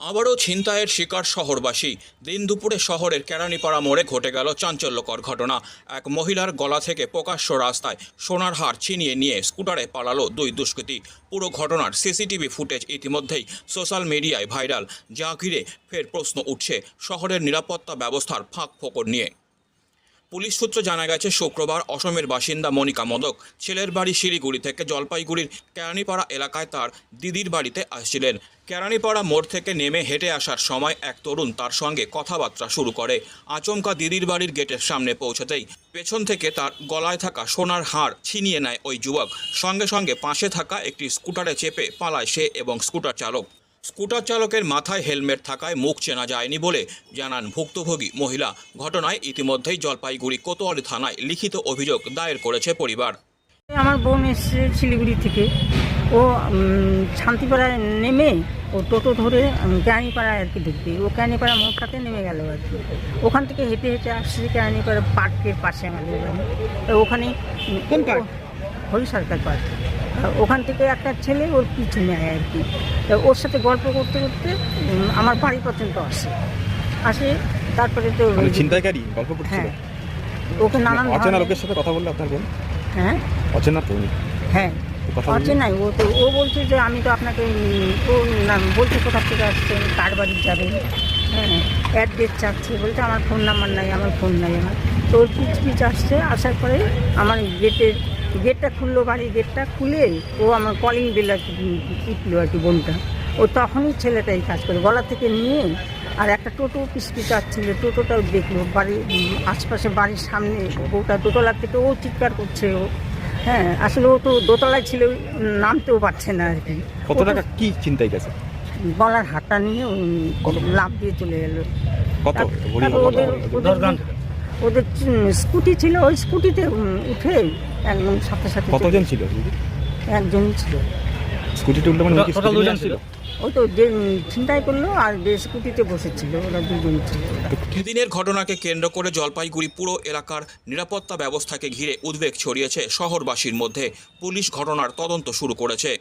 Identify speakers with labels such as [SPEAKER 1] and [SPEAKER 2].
[SPEAKER 1] আবারও ছিনতাইয়ের শিকার শহরবাসী। দিন দুপুরে শহরের কেরানিপাড়া মোড়ে ঘটে গেল চাঞ্চল্যকর ঘটনা। এক মহিলার গলা থেকে প্রকাশ্য রাস্তায় সোনার হার ছিনিয়ে নিয়ে স্কুটারে পালালো দুই দুষ্কৃতী। পুরো ঘটনার সিসিটিভি ফুটেজ ইতিমধ্যেই সোশ্যাল মিডিয়ায় ভাইরাল। যা ঘিরে ফের প্রশ্ন উঠছে, শহরের নিরাপত্তা ব্যবস্থার ফাঁক ফোকর নিয়ে। পুলিশ সূত্র জানা গেছে, শুক্রবার অসমের বাসিন্দা মনিকা মদক ছেলের বাড়ি শিলিগুড়ি থেকে জলপাইগুড়ির কেরানীপাড়া এলাকায় তার দিদির বাড়িতে আসছিলেন। কেরানীপাড়া মোড় থেকে নেমে হেঁটে আসার সময় এক তরুণ তার সঙ্গে কথাবার্তা শুরু করে। আচমকা দিদির বাড়ির গেটের সামনে পৌঁছতেই পেছন থেকে তার গলায় থাকা সোনার হার ছিনিয়ে নেয় ওই যুবক। সঙ্গে সঙ্গে পাশে থাকা একটি স্কুটারে চেপে পালায় সে এবং স্কুটার চালক। স্কুটার চালকের মাথায় হেলমেট থাকায় মুখ চেনা যায়নি বলে জানান ভুক্তভোগী মহিলা। ঘটনায় ইতিমধ্যেই জলপাইগুড়ি কোতোয়ালি থানায় লিখিত অভিযোগ দায়ের করেছে পরিবার।
[SPEAKER 2] আমার বোন এসছে শিলিগুড়ি থেকে। ও শান্তিপাড়ায় নেমে ও টোটো ধরে ক্যানিপাড়ায় আর কি ঢুকবে। ও কেরানীপাড়া মোড়টাতে নেমে গেল আর কি। ওখান থেকে হেঁটে হেঁটে আসছে ক্যানিপাড়া পার্কের পাশে আমাদের তো ওখানে হরি সরকার পার্ক। ওখান থেকে একটা ছেলে ওর পিছু নেয় আর কি। তা ওর সাথে গল্প করতে করতে আমার বাড়ি পর্যন্ত আসে। আসে তারপরে তো
[SPEAKER 3] মানে ছিনতাইকারী? গল্প করছিল।
[SPEAKER 2] হ্যাঁ। ওকে নানান
[SPEAKER 3] অচেনা লোকের সাথে কথা বললে আপনার
[SPEAKER 2] হ্যাঁ।
[SPEAKER 3] অচেনা তো
[SPEAKER 2] হ্যাঁ? অচেনাই ও তো ও বলছে যে আমি তো আপনাকে ও বলছে কোথা থেকে আসছেন কার বাড়ি যাবেন? হ্যাঁ অ্যাড্রেস চাচ্ছে বলছে আমার ফোন নাম্বার নাই আমার ফোন নাই আমার। তো ওর পিচ পিচ আসছে আসার পরে আমার গেটের গেটটা খুললো বাড়ির গেটটা খুলে ও আমার কলিং বেল আর কি টিপলো আর কি বোনটা। ও তখনই ছেলেটা এই কাজ করে গলা থেকে নিয়ে আর একটা টোটো পিস পিস আসছিল টোটোটাও দেখল বাড়ির আশপাশে বাড়ির সামনে ওটা দোতলা থেকে ও চিৎকার করছে ও। হ্যাঁ আসলে ও তো দোতলায় ছিল নামতেও পারছে না আর কি।
[SPEAKER 3] কত টাকা কি চিন্তাই গেছে?
[SPEAKER 2] গলার হাতটা নিয়ে ও লাভ দিয়ে চলে গেল।
[SPEAKER 3] কত?
[SPEAKER 2] ওদের ওদের স্কুটি ছিল ওই স্কুটিতে উঠে একদম সাথে সাথে
[SPEAKER 3] কতজন ছিল
[SPEAKER 2] একজন ছিল।
[SPEAKER 3] স্কুটিতে উল্টে মানে স্কুটি নিয়ে আসছিল?
[SPEAKER 2] ওই তো যে ছিনতাই করল আর যে স্কুটিতে বসেছিল ওরা দুজন ছিল।
[SPEAKER 1] এদিনের ঘটনাকে কেন্দ্র করে জলপাইগুড়ি পুরো এলাকার নিরাপত্তা ব্যবস্থাকে ঘিরে উদ্বেগ ছড়িয়েছে শহরবাসীর মধ্যে। পুলিশ ঘটনার তদন্ত শুরু করেছে।